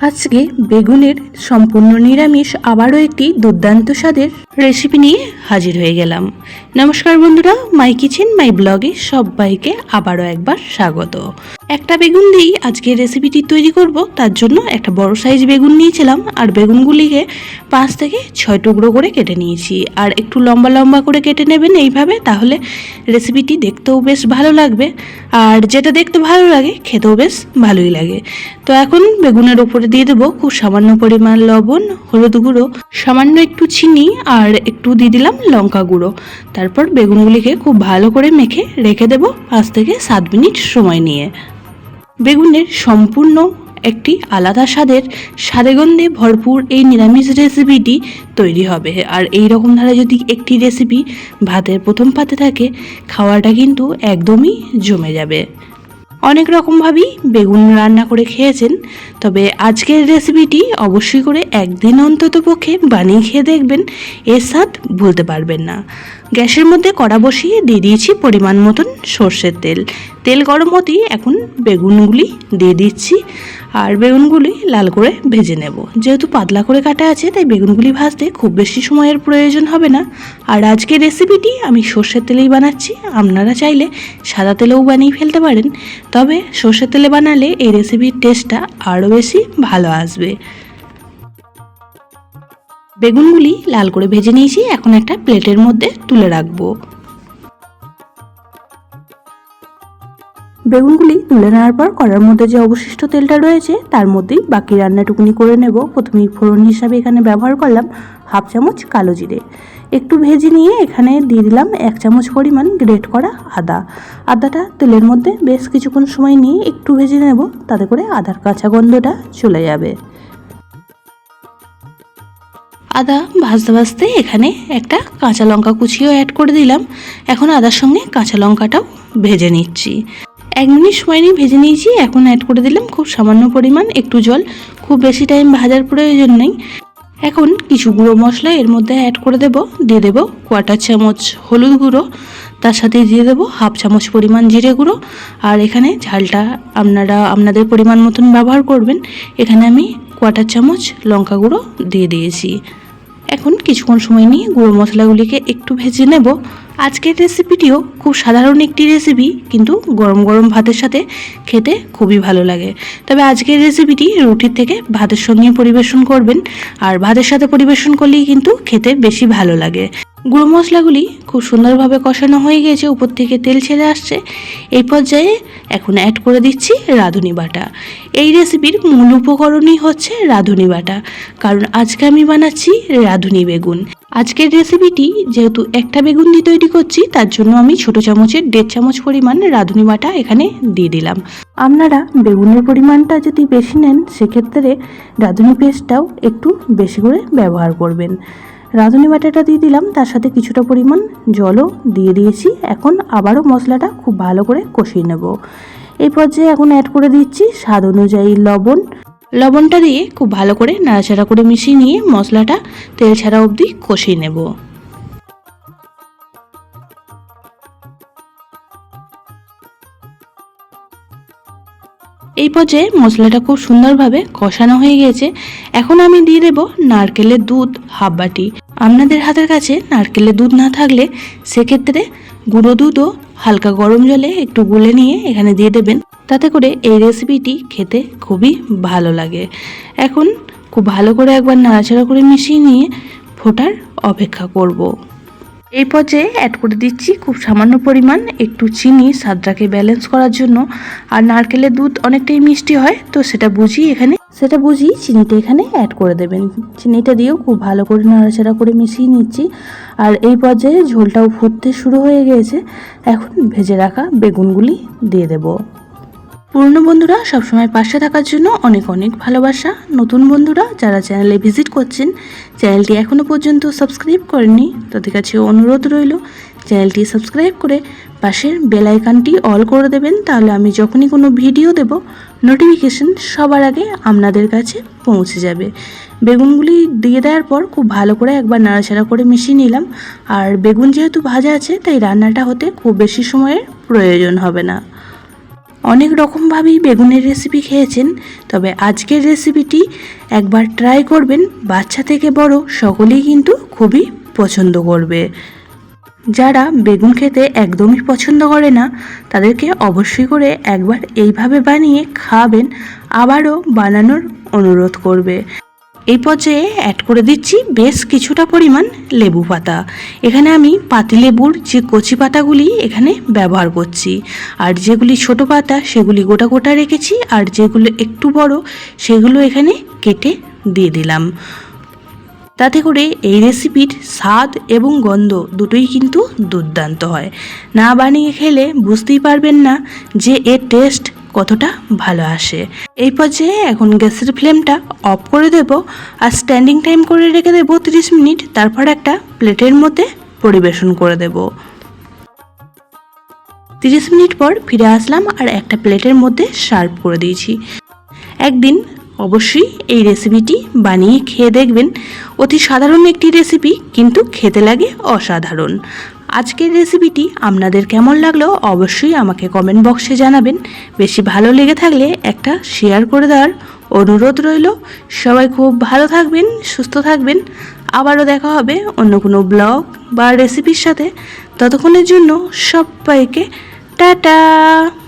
আজকে বেগুনের সম্পূর্ণ নিরামিষ আবারও একটি দুর্দান্ত স্বাদের রেসিপি নিয়ে হাজির হয়ে গেলাম। নমস্কার বন্ধুরা মাই কিচেন মাই ব্লগে সবাইকে আবারও একবার স্বাগত। একটা বেগুন দিয়েই আজকে রেসিপিটি তৈরি করব, তার জন্য একটা বড় সাইজ বেগুন নিয়েছিলাম, আর বেগুনগুলিকে পাঁচ থেকে ছয় টুকরো করে কেটে নিয়েছি। আর একটু লম্বা লম্বা করে কেটে নেবেন এইভাবে, তাহলে রেসিপিটি দেখতেও বেশ ভালো লাগবে, আর যেটা দেখতে ভালো লাগে, খেতেও বেশ ভালোই লাগে। তো এখন বেগুনের ওপরে দিয়ে দেবো খুব সামান্য পরিমাণ লবণ, হলুদ গুঁড়ো, সামান্য একটু চিনি, আর একটু দিয়ে দিলাম লঙ্কা গুঁড়ো। তারপর বেগুনগুলিকে খুব ভালো করে মেখে রেখে দেবো পাঁচ থেকে সাত মিনিট সময় নিয়ে। বেগুনের সম্পূর্ণ একটি আলাদা স্বাদের স্বাদেগন্ধে ভরপুর এই নিরামিষ রেসিপিটি তৈরি হবে। আর এই রকম ধারা যদি একটি রেসিপি ভাতের প্রথম পাতে থাকে, খাওয়াটা কিন্তু একদমই জমে যাবে। অনেক রকমভাবেই বেগুন রান্না করে খেয়েছেন, তবে আজকের রেসিপিটি অবশ্যই করে একদিন অন্তত পক্ষে বানিয়ে খেয়ে দেখবেন, এর স্বাদ ভুলতে পারবেন না। গ্যাসের মধ্যে কড়া বসিয়ে দিয়ে দিয়েছি পরিমাণ মতন সর্ষের তেল। তেল গরম হতেই এখন বেগুনগুলি দিয়ে দিচ্ছি। আর বেগুনগুলি লাল করে ভেজে নেব। যেহেতু পাতলা করে কাটা আছে, তাই বেগুনগুলি ভাজতে খুব বেশি সময়ের প্রয়োজন হবে না। আর আজকের রেসিপিটি আমি সর্ষের তেলেই বানাচ্ছি। আপনারা চাইলে সাদা তেলেও বানিয়ে ফেলতে পারেন। তবে সর্ষের তেলে বানালে এই রেসিপির টেস্টটা আরও বেশি ভালো আসবে। বেগুনগুলি লাল করে ভেজে নিয়েছি। এখন একটা প্লেটের মধ্যে তুলে রাখব। বেগুনগুলি তুলে নেওয়ার পর কড়ার মধ্যে যে অবশিষ্ট তেলটা রয়েছে, তার মধ্যেই বাকি রান্নাটুকুনি করে নেব। প্রথমেই ফোড়ন হিসাবে এখানে ব্যবহার করলাম হাফ চামচ কালো জিরে। একটু ভেজে নিয়ে এখানে দিয়ে দিলাম এক চামচ পরিমাণ গ্রেট করা আদা। আদাটা তেলের মধ্যে বেশ কিছুক্ষণ সময় নিয়ে একটু ভেজে নেব, তাতে করে আদার কাঁচা গন্ধটা চলে যাবে। আদা ভাজতে ভাজতে এখানে একটা কাঁচা লঙ্কা কুচিও অ্যাড করে দিলাম। এখন আদার সঙ্গে কাঁচা লঙ্কাটাও ভেজে নিচ্ছি। এক মিনিট সময় নিয়ে ভেজে নিয়েছি, এখন অ্যাড করে দিলাম খুব সামান্য পরিমাণ একটু জল। খুব বেশি টাইম ভাজার প্রয়োজন নেই। এখন কিছু গুঁড়ো মশলা এর মধ্যে অ্যাড করে দেব, দিয়ে দেবো কোয়াটার চামচ হলুদ গুঁড়ো, তার সাথে দিয়ে দেবো হাফ চামচ পরিমাণ জিরে গুঁড়ো। আর এখানে ঝালটা আপনারা আপনাদের পরিমাণ মতন ব্যবহার করবেন। এখানে আমি কোয়াটার চামচ লঙ্কা গুঁড়ো দিয়ে দিয়েছি। এখন কিছুক্ষণ সময় নিয়ে গুঁড়ো মশলাগুলিকে একটু ভেজে নেব। আজকের রেসিপিটিও খুব সাধারণ একটি রেসিপি কিন্তু গরম গরম ভাতের সাথে খেতে খুবই ভালো লাগে। তবে আজকের রেসিপিটি রুটির থেকে ভাতের সঙ্গে পরিবেশন করবেন, আর ভাতের সাথে পরিবেশন করলেই কিন্তু খেতে বেশি ভালো লাগে। গুঁড়ো মশলাগুলি খুব সুন্দরভাবে কষানো হয়ে গিয়েছে, উপর থেকে তেল ছেড়ে আসছে। এই পর্যায়ে এখন অ্যাড করে দিচ্ছি রাঁধুনি বাটা। এই রেসিপির মূল উপকরণই হচ্ছে রাঁধুনি বাটা, কারণ আজকে আমি বানাচ্ছি রাঁধুনি বেগুন। আজকের রেসিপিটি যেহেতু একটা বেগুন দিয়ে তৈরি করছি, তার জন্য আমি ছোট চামচের দেড় চামচ পরিমাণ রাঁধুনি বাটা এখানে দিয়ে দিলাম। আপনারা বেগুনের পরিমাণটা যদি বেশি নেন, সেক্ষেত্রে রাঁধুনি পেস্টটাও একটু বেশি করে ব্যবহার করবেন। রাঁধুনি বাটাটা দিয়ে দিলাম, তার সাথে কিছুটা পরিমাণ জলও দিয়ে দিয়েছি। এখন আবারও মশলাটা খুব ভালো করে কষিয়ে নেব। এই পর্যায়ে এখন অ্যাড করে দিচ্ছি স্বাদ অনুযায়ী লবণ। লবণটা দিয়ে খুব ভালো করে নাড়াচাড়া করে মিশিয়ে নিয়ে মশলাটা তেল ছাড়া অবধি কষিয়ে নেব। এই পর্যায়ে মশলাটা খুব সুন্দরভাবে কষানো হয়ে গেছে। এখন আমি দিয়ে দেব নারকেলের দুধ হাফ বাটি। আপনাদের হাতের কাছে নারকেলের দুধ না থাকলে সেক্ষেত্রে গুঁড়ো দুধও হালকা গরম জলে একটু গুলে নিয়ে এখানে দিয়ে দেবেন। তাতে করে এই রেসিপিটি খেতে খুবই ভালো লাগে। এখন খুব ভালো করে একবার নাড়াচাড়া করে মিশিয়ে নিয়ে ফোটার অপেক্ষা করব। এই পর্যায়ে অ্যাড করে দিচ্ছি খুব সামান্য পরিমাণ একটু চিনি, স্বাদটাকে ব্যালেন্স করার জন্য। আর নারকেলের দুধ অনেকটাই মিষ্টি হয়, তো সেটা বুঝি এখানে সেটা বুঝি চিনিটা এখানে অ্যাড করে দেবেন। চিনিটা দিয়েও খুব ভালো করে নাড়াচাড়া করে মিশিয়ে নিচ্ছি। আর এই পর্যায়ে ঝোলটাও ফুটতে শুরু হয়ে গিয়েছে এখন ভেজে রাখা বেগুনগুলি দিয়ে দেবো। পুরনো বন্ধুরা, সবসময় পাশে থাকার জন্য অনেক অনেক ভালোবাসা। নতুন বন্ধুরা, যারা চ্যানেলে ভিজিট করছেন, চ্যানেলটি এখনও পর্যন্ত সাবস্ক্রাইব করেননি, তাদের কাছে অনুরোধ রইল চ্যানেলটি সাবস্ক্রাইব করে পাশের বেল আইকনটি অল করে দেবেন, তাহলে আমি যখনই কোনো ভিডিও দেব নোটিফিকেশন সবার আগে আপনাদের কাছে পৌঁছে যাবে। বেগুনগুলি দিয়ে দেওয়ার পর খুব ভালো করে একবার নাড়াচাড়া করে মিশিয়ে নিলাম। আর বেগুন যেহেতু ভাজা আছে, তাই রান্নাটা হতে খুব বেশি সময়ের প্রয়োজন হবে না। অনেক রকমভাবেই বেগুনের রেসিপি খেয়েছেন, তবে আজকের রেসিপিটি একবার ট্রাই করবেন, বাচ্চা থেকে বড় সকলেই কিন্তু খুবই পছন্দ করবে। যারা বেগুন খেতে একদমই পছন্দ করে না, তাদেরকে অবশ্যই করে একবার এইভাবে বানিয়ে খাওয়াবেন আবারও বানানোর অনুরোধ করবে। এই পর্যায়ে অ্যাড করে দিচ্ছি বেশ কিছুটা পরিমাণ লেবু পাতা। এখানে আমি পাতিলেবুর যে কচি পাতাগুলি এখানে ব্যবহার করছি। আর যেগুলি ছোট পাতা, সেগুলি গোটা গোটা রেখেছি, আর যেগুলো একটু বড়, সেগুলো এখানে কেটে দিয়ে দিলাম। তাতে করে এই রেসিপির স্বাদ এবং গন্ধ দুটোই কিন্তু দুর্দান্ত হয়। না বানিয়ে খেলে বুঝতেই পারবেন না যে এর টেস্ট কতটা ভালো আসে। এই পর্যায়ে এখন গ্যাসের ফ্লেমটা অফ করে দেব আর স্ট্যান্ডিং টাইম করে রেখে দেবো তিরিশ মিনিট। তারপর একটা প্লেটের মধ্যে পরিবেশন করে দেব। তিরিশ মিনিট পর ফিরে আসলাম আর একটা প্লেটের মধ্যে সার্ভ করে দিয়েছি। একদিন অবশ্যই এই রেসিপিটি বানিয়ে খেয়ে দেখবেন। অতি সাধারণ একটি রেসিপি কিন্তু খেতে লাগে অসাধারণ। আজকের রেসিপিটি আপনাদের কেমন লাগল অবশ্যই আমাকে কমেন্ট বক্সে জানাবেন। বেশি ভালো লেগে থাকলে একটা শেয়ার করে দেওয়ার অনুরোধ রইল। সবাই খুব ভালো থাকবেন, সুস্থ থাকবেন। আবারও দেখা হবে অন্য কোনো ব্লগ বা রেসিপির সাথে। ততক্ষণের জন্য সবাইকে টাটা!